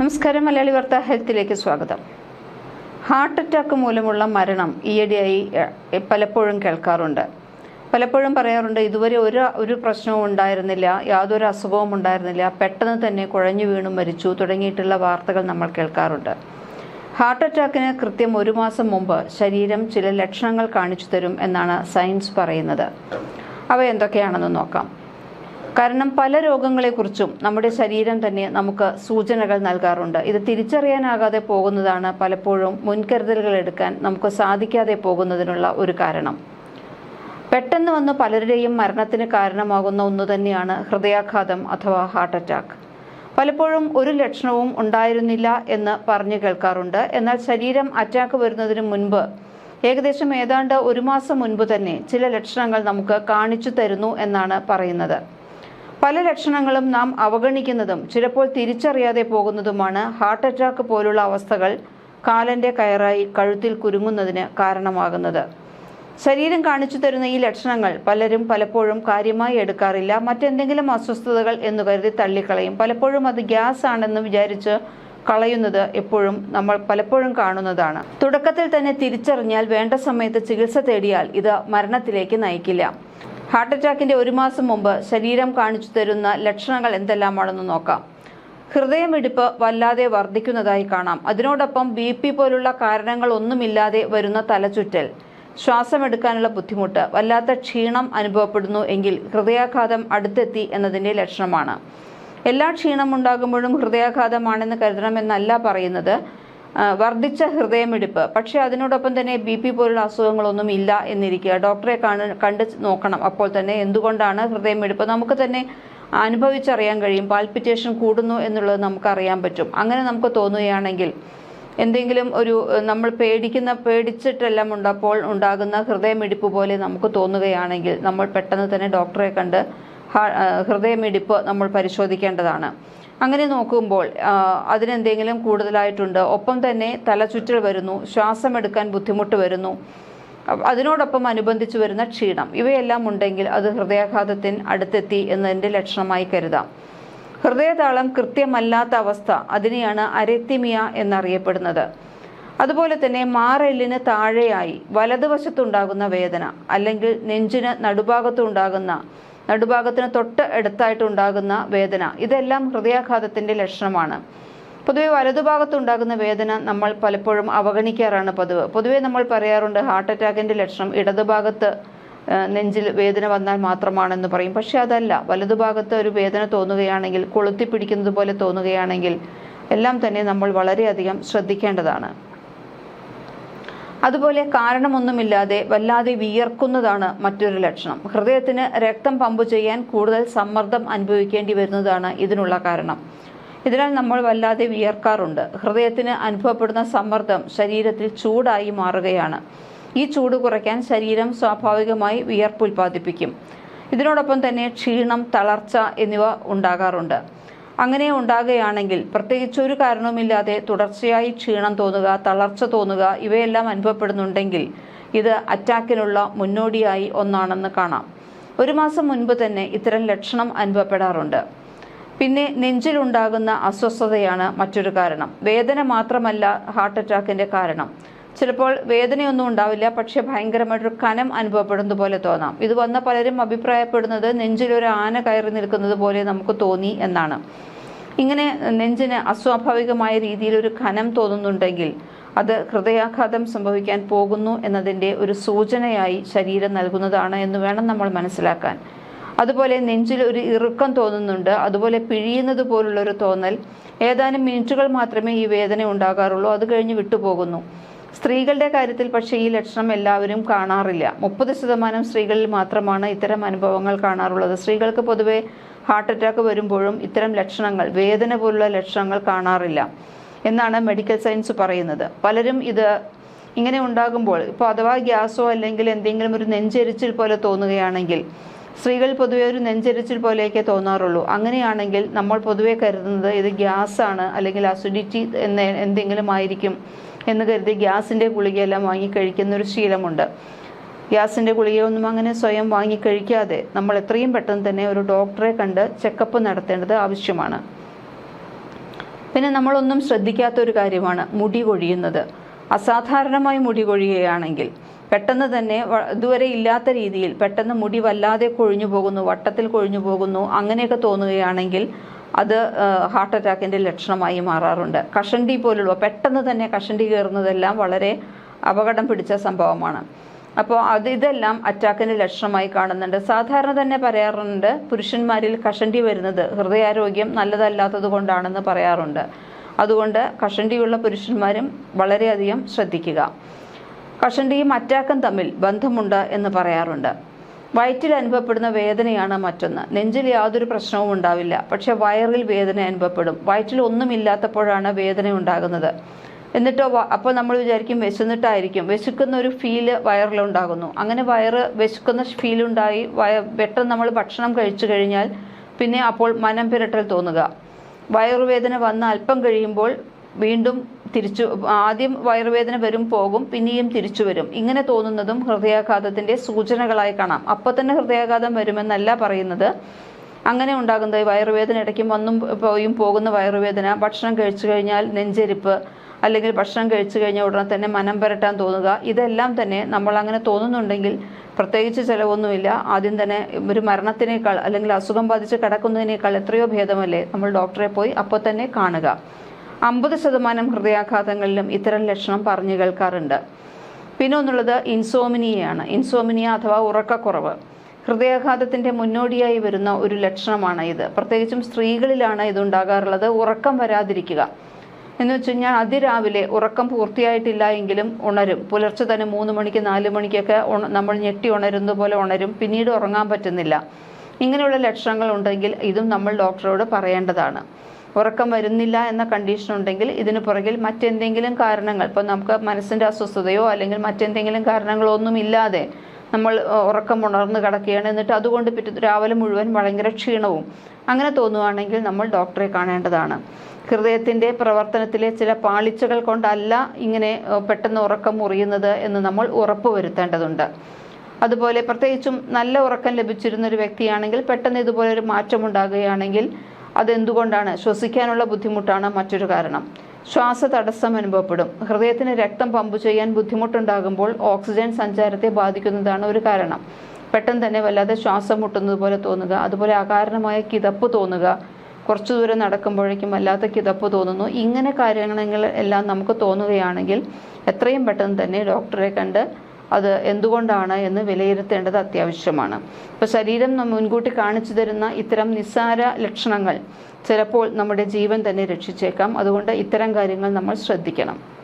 നമസ്കാരം മലയാളി വാർത്ത ഹെൽത്തിലേക്ക് സ്വാഗതം. ഹാർട്ട് അറ്റാക്ക് മൂലമുള്ള മരണം ഈയിടെയായി പലപ്പോഴും കേൾക്കാറുണ്ട്. പലപ്പോഴും പറയാറുണ്ട് ഇതുവരെ ഒരു ഒരു പ്രശ്നവും ഉണ്ടായിരുന്നില്ല യാതൊരു അസുഖവും ഉണ്ടായിരുന്നില്ല പെട്ടെന്ന് തന്നെ കുഴഞ്ഞു വീണു മരിച്ചു തുടങ്ങിയിട്ടുള്ള വാർത്തകൾ നമ്മൾ കേൾക്കാറുണ്ട്. ഹാർട്ട് അറ്റാക്കിന് കൃത്യം ഒരു മാസം മുമ്പ് ശരീരം ചില ലക്ഷണങ്ങൾ കാണിച്ചു തരും എന്നാണ് സയൻസ് പറയുന്നത്. അവ എന്തൊക്കെയാണെന്ന് നോക്കാം. കാരണം പല രോഗങ്ങളെക്കുറിച്ചും നമ്മുടെ ശരീരം തന്നെ നമുക്ക് സൂചനകൾ നൽകാറുണ്ട്. ഇത് തിരിച്ചറിയാനാകാതെ പോകുന്നതാണ് പലപ്പോഴും മുൻകരുതലുകൾ എടുക്കാൻ നമുക്ക് സാധിക്കാതെ പോകുന്നതിനുള്ള ഒരു കാരണം. പെട്ടെന്ന് വന്ന് പലരുടെയും മരണത്തിന് കാരണമാകുന്ന ഒന്ന് തന്നെയാണ് ഹൃദയാഘാതം അഥവാ ഹാർട്ട് അറ്റാക്ക്. പലപ്പോഴും ഒരു ലക്ഷണവും ഉണ്ടായിരുന്നില്ല എന്ന് പറഞ്ഞു കേൾക്കാറുണ്ട്. എന്നാൽ ശരീരം അറ്റാക്ക് വരുന്നതിന് മുൻപ് ഏകദേശം ഏതാണ്ട് ഒരു മാസം മുൻപ് തന്നെ ചില ലക്ഷണങ്ങൾ നമുക്ക് കാണിച്ചു തരുന്നു എന്നാണ് പറയുന്നത്. പല ലക്ഷണങ്ങളും നാം അവഗണിക്കുന്നതും ചിലപ്പോൾ തിരിച്ചറിയാതെ പോകുന്നതുമാണ് ഹാർട്ട് അറ്റാക്ക് പോലുള്ള അവസ്ഥകൾ കാലന്റെ കയറായി കഴുത്തിൽ കുരുങ്ങുന്നതിന് കാരണമാകുന്നത്. ശരീരം കാണിച്ചു തരുന്ന ഈ ലക്ഷണങ്ങൾ പലരും പലപ്പോഴും കാര്യമായി എടുക്കാറില്ല. മറ്റെന്തെങ്കിലും അസ്വസ്ഥതകൾ എന്ന് കരുതി തള്ളിക്കളയും. പലപ്പോഴും അത് ഗ്യാസ് ആണെന്ന് വിചാരിച്ച് കളയുന്നത് എപ്പോഴും നമ്മൾ പലപ്പോഴും കാണുന്നതാണ്. തുടക്കത്തിൽ തന്നെ തിരിച്ചറിഞ്ഞാൽ വേണ്ട സമയത്ത് ചികിത്സ തേടിയാൽ ഇത് മരണത്തിലേക്ക് നയിക്കില്ല. ഹാർട്ട് അറ്റാക്കിന്റെ ഒരു മാസം മുമ്പ് ശരീരം കാണിച്ചു തരുന്ന ലക്ഷണങ്ങൾ എന്തെല്ലാമാണെന്ന് നോക്കാം. ഹൃദയമിടിപ്പ് വല്ലാതെ വർദ്ധിക്കുന്നതായി കാണാം. അതിനോടൊപ്പം ബി പി പോലുള്ള കാരണങ്ങളൊന്നുമില്ലാതെ വരുന്ന തലചുറ്റൽ. ശ്വാസമെടുക്കാനുള്ള ബുദ്ധിമുട്ട്. വല്ലാത്ത ക്ഷീണം അനുഭവപ്പെടുന്നു എങ്കിൽ ഹൃദയാഘാതം അടുത്തെത്തി എന്നതിന്റെ ലക്ഷണമാണ്. എല്ലാ ക്ഷീണം ഉണ്ടാകുമ്പോഴും ഹൃദയാഘാതമാണെന്ന് കരുതണമെന്നല്ല പറയുന്നത്. വർദ്ധിച്ച ഹൃദയമിടിപ്പ്. പക്ഷേ അതിനോടൊപ്പം തന്നെ ബി പി പോലുള്ള അസുഖങ്ങളൊന്നും ഇല്ല എന്നിരിക്കുക ഡോക്ടറെ കാണ കണ്ട് നോക്കണം. അപ്പോൾ തന്നെ എന്തുകൊണ്ടാണ് ഹൃദയമിടിപ്പ്? നമുക്ക് തന്നെ അനുഭവിച്ചറിയാൻ കഴിയും. പാൽപിറ്റേഷൻ കൂടുന്നു എന്നുള്ളത് നമുക്ക് അറിയാൻ പറ്റും. അങ്ങനെ നമുക്ക് തോന്നുകയാണെങ്കിൽ എന്തെങ്കിലും ഒരു നമ്മൾ പേടിക്കുന്ന പേടിച്ചിട്ടെല്ലാം ഉണ്ടപ്പോൾ ഉണ്ടാകുന്ന ഹൃദയമിടിപ്പ് പോലെ നമുക്ക് തോന്നുകയാണെങ്കിൽ നമ്മൾ പെട്ടെന്ന് തന്നെ ഡോക്ടറെ കണ്ട് ഹൃദയമിടിപ്പ് നമ്മൾ പരിശോധിക്കേണ്ടതാണ്. അങ്ങനെ നോക്കുമ്പോൾ അതിനെന്തെങ്കിലും കൂടുതലായിട്ടുണ്ട്. ഒപ്പം തന്നെ തലചുറ്റൽ വരുന്നു ശ്വാസം എടുക്കാൻ ബുദ്ധിമുട്ട് വരുന്നു. അതിനോടൊപ്പം അനുബന്ധിച്ച് വരുന്ന ക്ഷീണം. ഇവയെല്ലാം ഉണ്ടെങ്കിൽ അത് ഹൃദയാഘാതത്തിന് അടുത്തെത്തി എന്നതിന്റെ ലക്ഷണമായി കരുതാം. ഹൃദയതാളം കൃത്യമല്ലാത്ത അവസ്ഥ അതിനെയാണ് അരെത്തിമിയ എന്നറിയപ്പെടുന്നത്. അതുപോലെ തന്നെ മാറെല്ലിന് താഴെയായി വലതുവശത്തുണ്ടാകുന്ന വേദന അല്ലെങ്കിൽ നെഞ്ചിന് നടുഭാഗത്തുണ്ടാകുന്ന നടുഭാഗത്തിന് തൊട്ട് അടുത്തായിട്ടുണ്ടാകുന്ന വേദന. ഇതെല്ലാം ഹൃദയാഘാതത്തിന്റെ ലക്ഷണമാണ്. പൊതുവെ വലതുഭാഗത്തുണ്ടാകുന്ന വേദന നമ്മൾ പലപ്പോഴും അവഗണിക്കാറാണ് പതിവ്. പൊതുവെ നമ്മൾ പറയാറുണ്ട് ഹാർട്ട് അറ്റാക്കിന്റെ ലക്ഷണം ഇടതുഭാഗത്ത് നെഞ്ചിൽ വേദന വന്നാൽ മാത്രമാണെന്ന് പറയും. പക്ഷെ അതല്ല വലതുഭാഗത്ത് ഒരു വേദന തോന്നുകയാണെങ്കിൽ കൊളുത്തി പിടിക്കുന്നത് പോലെ തോന്നുകയാണെങ്കിൽ എല്ലാം തന്നെ നമ്മൾ വളരെയധികം ശ്രദ്ധിക്കേണ്ടതാണ്. അതുപോലെ കാരണമൊന്നുമില്ലാതെ വല്ലാതെ വിയർക്കുന്നതാണ് മറ്റൊരു ലക്ഷണം. ഹൃദയത്തിന് രക്തം പമ്പ് ചെയ്യാൻ കൂടുതൽ സമ്മർദ്ദം അനുഭവിക്കേണ്ടി വരുന്നതാണ് ഇതിനുള്ള കാരണം. ഇതിനാൽ നമ്മൾ വല്ലാതെ വിയർക്കാറുണ്ട്. ഹൃദയത്തിന് അനുഭവപ്പെടുന്ന സമ്മർദ്ദം ശരീരത്തിൽ ചൂടായി മാറുകയാണ്. ഈ ചൂട് കുറയ്ക്കാൻ ശരീരം സ്വാഭാവികമായി വിയർപ്പ് ഉൽപ്പാദിപ്പിക്കും. ഇതിനോടൊപ്പം തന്നെ ക്ഷീണം തളർച്ച എന്നിവ ഉണ്ടാകാറുണ്ട്. അങ്ങനെ ഉണ്ടാകുകയാണെങ്കിൽ പ്രത്യേകിച്ച് ഒരു കാരണവുമില്ലാതെ തുടർച്ചയായി ക്ഷീണം തോന്നുക തളർച്ച തോന്നുക ഇവയെല്ലാം അനുഭവപ്പെടുന്നുണ്ടെങ്കിൽ ഇത് അറ്റാക്കിനുള്ള മുന്നോടിയായി ഒന്നാണെന്ന് കാണാം. ഒരു മാസം മുൻപ് തന്നെ ഇത്തരം ലക്ഷണം അനുഭവപ്പെടാറുണ്ട്. പിന്നെ നെഞ്ചിലുണ്ടാകുന്ന അസ്വസ്ഥതയാണ് മറ്റൊരു കാരണം. വേദന മാത്രമല്ല ഹാർട്ട് അറ്റാക്കിന്റെ കാരണം. ചിലപ്പോൾ വേദനയൊന്നും ഉണ്ടാവില്ല പക്ഷെ ഭയങ്കരമായിട്ടൊരു കനം അനുഭവപ്പെടുന്നത് പോലെ തോന്നാം. ഇത് വന്ന പലരും അഭിപ്രായപ്പെടുന്നത് നെഞ്ചിലൊരു ആന കയറി നിൽക്കുന്നത് പോലെ നമുക്ക് തോന്നി എന്നാണ്. ഇങ്ങനെ നെഞ്ചിന് അസ്വാഭാവികമായ രീതിയിൽ ഒരു കനം തോന്നുന്നുണ്ടെങ്കിൽ അത് ഹൃദയാഘാതം സംഭവിക്കാൻ പോകുന്നു എന്നതിന്റെ ഒരു സൂചനയായി ശരീരം നൽകുന്നതാണ് എന്ന് വേണം നമ്മൾ മനസ്സിലാക്കാൻ. അതുപോലെ നെഞ്ചിൽ ഒരു ഇറുക്കം തോന്നുന്നുണ്ട് അതുപോലെ പിഴിയുന്നത് പോലുള്ള ഒരു തോന്നൽ. ഏതാനും മിനിറ്റുകൾ മാത്രമേ ഈ വേദന ഉണ്ടാകാറുള്ളൂ അത് കഴിഞ്ഞ് വിട്ടുപോകുന്നു. സ്ത്രീകളുടെ കാര്യത്തിൽ പക്ഷേ ഈ ലക്ഷണം എല്ലാവരും കാണാറില്ല. മുപ്പത് ശതമാനം സ്ത്രീകളിൽ മാത്രമാണ് ഇത്തരം അനുഭവങ്ങൾ കാണാറുള്ളത്. സ്ത്രീകൾക്ക് പൊതുവെ ഹാർട്ട് അറ്റാക്ക് വരുമ്പോഴും ഇത്തരം ലക്ഷണങ്ങൾ വേദന പോലുള്ള ലക്ഷണങ്ങൾ കാണാറില്ല എന്നാണ് മെഡിക്കൽ സയൻസ് പറയുന്നത്. പലരും ഇത് ഇങ്ങനെ ഉണ്ടാകുമ്പോൾ ഇപ്പോൾ അഥവാ ഗ്യാസോ അല്ലെങ്കിൽ എന്തെങ്കിലും ഒരു നെഞ്ചെരിച്ചിൽ പോലെ തോന്നുകയാണെങ്കിൽ സ്ത്രീകൾ പൊതുവെ ഒരു നെഞ്ചരിച്ചിൽ പോലെയൊക്കെ തോന്നാറുള്ളൂ. അങ്ങനെയാണെങ്കിൽ നമ്മൾ പൊതുവെ കരുതുന്നത് ഇത് ഗ്യാസാണ് അല്ലെങ്കിൽ അസിഡിറ്റി എന്ന എന്തെങ്കിലും ആയിരിക്കും എന്ന് കരുതി ഗ്യാസിന്റെ ഗുളികയെല്ലാം വാങ്ങി കഴിക്കുന്ന ഒരു ശീലമുണ്ട്. ഗ്യാസിന്റെ ഗുളികയൊന്നും അങ്ങനെ സ്വയം വാങ്ങി കഴിക്കാതെ നമ്മൾ എത്രയും പെട്ടെന്ന് തന്നെ ഒരു ഡോക്ടറെ കണ്ട് ചെക്കപ്പ് നടത്തേണ്ടത് ആവശ്യമാണ്. പിന്നെ നമ്മളൊന്നും ശ്രദ്ധിക്കാത്ത ഒരു കാര്യമാണ് മുടി കൊഴിയുന്നത്. അസാധാരണമായി മുടി കൊഴിയുകയാണെങ്കിൽ പെട്ടെന്ന് തന്നെ ഇതുവരെ ഇല്ലാത്ത രീതിയിൽ പെട്ടെന്ന് മുടി വല്ലാതെ കൊഴിഞ്ഞു പോകുന്നു വട്ടത്തിൽ കൊഴിഞ്ഞു പോകുന്നു അങ്ങനെയൊക്കെ തോന്നുകയാണെങ്കിൽ അത് ഹാർട്ട് അറ്റാക്കിന്റെ ലക്ഷണമായി മാറാറുണ്ട്. കഷണ്ടി പോലുള്ള പെട്ടെന്ന് തന്നെ കഷണ്ടി കയറുന്നതെല്ലാം വളരെ അപകടം പിടിച്ച സംഭവമാണ്. അപ്പോൾ അത് ഇതെല്ലാം അറ്റാക്കിന്റെ ലക്ഷണമായി കാണുന്നുണ്ട്. സാധാരണ തന്നെ പറയാറുണ്ട് പുരുഷന്മാരിൽ കഷണ്ടി വരുന്നത് ഹൃദയാരോഗ്യം നല്ലതല്ലാത്തത് കൊണ്ടാണെന്ന് പറയാറുണ്ട്. അതുകൊണ്ട് കഷണ്ടിയുള്ള പുരുഷന്മാരും വളരെയധികം ശ്രദ്ധിക്കുക. കഷണ്ടിയും അറ്റാക്കും തമ്മിൽ ബന്ധമുണ്ട് എന്ന് പറയാറുണ്ട്. വയറ്റിൽ അനുഭവപ്പെടുന്ന വേദനയാണ് മറ്റൊന്ന്. നെഞ്ചിൽ യാതൊരു പ്രശ്നവും ഉണ്ടാവില്ല. പക്ഷെ വയറിൽ വേദന അനുഭവപ്പെടും. വയറ്റിൽ ഒന്നുമില്ലാത്തപ്പോഴാണ് വേദന ഉണ്ടാകുന്നത്. എന്നിട്ടോ അപ്പോൾ നമ്മൾ വിചാരിക്കും വിശന്നിട്ടായിരിക്കും. വിശക്കുന്ന ഒരു ഫീൽ വയറിലുണ്ടാകുന്നു അങ്ങനെ വയറ് വിശക്കുന്ന ഫീലുണ്ടായി വയ പെട്ടെന്ന് നമ്മൾ ഭക്ഷണം കഴിച്ചു കഴിഞ്ഞാൽ പിന്നെ അപ്പോൾ മനം പിരട്ടൽ തോന്നുക. വയറുവേദന വന്ന് അല്പം കഴിയുമ്പോൾ വീണ്ടും തിരിച്ചു ആദ്യം വയറുവേദന വരും പോകും പിന്നെയും തിരിച്ചു വരും. ഇങ്ങനെ തോന്നുന്നതും ഹൃദയാഘാതത്തിന്റെ സൂചനകളായി കാണാം. അപ്പോൾ തന്നെ ഹൃദയാഘാതം വരുമെന്നല്ല പറയുന്നത്. അങ്ങനെ ഉണ്ടാകുന്നത് വയറുവേദന ഇടയ്ക്ക് വന്നും പോയും പോകുന്ന വയറുവേദന ഭക്ഷണം കഴിച്ചു കഴിഞ്ഞാൽ നെഞ്ചെരിപ്പ് അല്ലെങ്കിൽ ഭക്ഷണം കഴിച്ചു കഴിഞ്ഞ ഉടനെ തന്നെ മനം പരട്ടാൻ തോന്നുക ഇതെല്ലാം തന്നെ നമ്മൾ അങ്ങനെ തോന്നുന്നുണ്ടെങ്കിൽ പ്രത്യേകിച്ച് ചിലവൊന്നുമില്ല. ആദ്യം തന്നെ ഒരു മരണത്തിനേക്കാൾ അല്ലെങ്കിൽ അസുഖം ബാധിച്ച് കിടക്കുന്നതിനേക്കാൾ എത്രയോ ഭേദമല്ലേ നമ്മൾ ഡോക്ടറെ പോയി അപ്പോൾ തന്നെ കാണുക. അമ്പത് ശതമാനം ഹൃദയാഘാതങ്ങളിലും ഇത്തരം ലക്ഷണം പറഞ്ഞു കേൾക്കാറുണ്ട്. പിന്നെ ഒന്നുള്ളത് ഇൻസോമിനിയാണ് ഇൻസോമിനിയ അഥവാ ഉറക്കക്കുറവ്. ഹൃദയാഘാതത്തിന്റെ മുന്നോടിയായി വരുന്ന ഒരു ലക്ഷണമാണ് ഇത്. പ്രത്യേകിച്ചും സ്ത്രീകളിലാണ് ഇതുണ്ടാകാറുള്ളത്. ഉറക്കം വരാതിരിക്കുക. എന്ന് വെച്ച് കഴിഞ്ഞാൽ അതിരാവിലെ ഉറക്കം പൂർത്തിയായിട്ടില്ല എങ്കിലും ഉണരും. പുലർച്ചെ തന്നെ മൂന്ന് മണിക്ക് നാല് മണിക്കൊക്കെ നമ്മൾ ഞെട്ടി ഉണരുന്നത് പോലെ ഉണരും. പിന്നീട് ഉറങ്ങാൻ പറ്റുന്നില്ല. ഇങ്ങനെയുള്ള ലക്ഷണങ്ങൾ ഉണ്ടെങ്കിൽ ഇതും നമ്മൾ ഡോക്ടറോട് പറയേണ്ടതാണ്. ഉറക്കം വരുന്നില്ല എന്ന കണ്ടീഷൻ ഉണ്ടെങ്കിൽ ഇതിന് പുറകിൽ മറ്റെന്തെങ്കിലും കാരണങ്ങൾ ഇപ്പം നമുക്ക് മനസ്സിന്റെ അസ്വസ്ഥതയോ അല്ലെങ്കിൽ മറ്റെന്തെങ്കിലും കാരണങ്ങളോ ഒന്നും ഇല്ലാതെ നമ്മൾ ഉറക്കം ഉണർന്ന് കിടക്കുകയാണ്. എന്നിട്ട് അതുകൊണ്ട് പിറ്റേ രാവിലെ മുഴുവൻ ഭയങ്കര ക്ഷീണവും അങ്ങനെ തോന്നുവാണെങ്കിൽ നമ്മൾ ഡോക്ടറെ കാണേണ്ടതാണ്. ഹൃദയത്തിന്റെ പ്രവർത്തനത്തിലെ ചില പാളിച്ചകൾ കൊണ്ടല്ല ഇങ്ങനെ പെട്ടെന്ന് ഉറക്കം മുറിയുന്നത് എന്ന് നമ്മൾ ഉറപ്പ് വരുത്തേണ്ടതുണ്ട്. അതുപോലെ പ്രത്യേകിച്ചും നല്ല ഉറക്കം ലഭിച്ചിരുന്ന ഒരു വ്യക്തിയാണെങ്കിൽ പെട്ടെന്ന് ഇതുപോലെ ഒരു മാറ്റം ഉണ്ടാകുകയാണെങ്കിൽ അതെന്തുകൊണ്ടാണ് ശ്വസിക്കാനുള്ള ബുദ്ധിമുട്ടാണ് മറ്റൊരു കാരണം. ശ്വാസ തടസ്സം അനുഭവപ്പെടും. ഹൃദയത്തിന് രക്തം പമ്പ് ചെയ്യാൻ ബുദ്ധിമുട്ടുണ്ടാകുമ്പോൾ ഓക്സിജൻ സഞ്ചാരത്തെ ബാധിക്കുന്നതാണ് ഒരു കാരണം. പെട്ടെന്ന് തന്നെ വല്ലാതെ ശ്വാസം മുട്ടുന്നത് പോലെ തോന്നുക അതുപോലെ അകാരണമായ കിതപ്പ് തോന്നുക കുറച്ചു ദൂരം നടക്കുമ്പോഴേക്കും വല്ലാത്ത കിതപ്പ് തോന്നുന്നു. ഇങ്ങനെ കാര്യങ്ങൾ എല്ലാം നമുക്ക് തോന്നുകയാണെങ്കിൽ എത്രയും പെട്ടെന്ന് തന്നെ ഡോക്ടറെ കണ്ട് അത് എന്തുകൊണ്ടാണ് എന്ന് വിലയിരുത്തേണ്ടത് അത്യാവശ്യമാണ്. ഇപ്പോൾ ശരീരം മുൻകൂട്ടി കാണിച്ചു തരുന്ന ഇത്തരം നിസ്സാര ലക്ഷണങ്ങൾ ചിലപ്പോൾ നമ്മുടെ ജീവൻ തന്നെ രക്ഷിച്ചേക്കാം. അതുകൊണ്ട് ഇത്തരം കാര്യങ്ങൾ നമ്മൾ ശ്രദ്ധിക്കണം.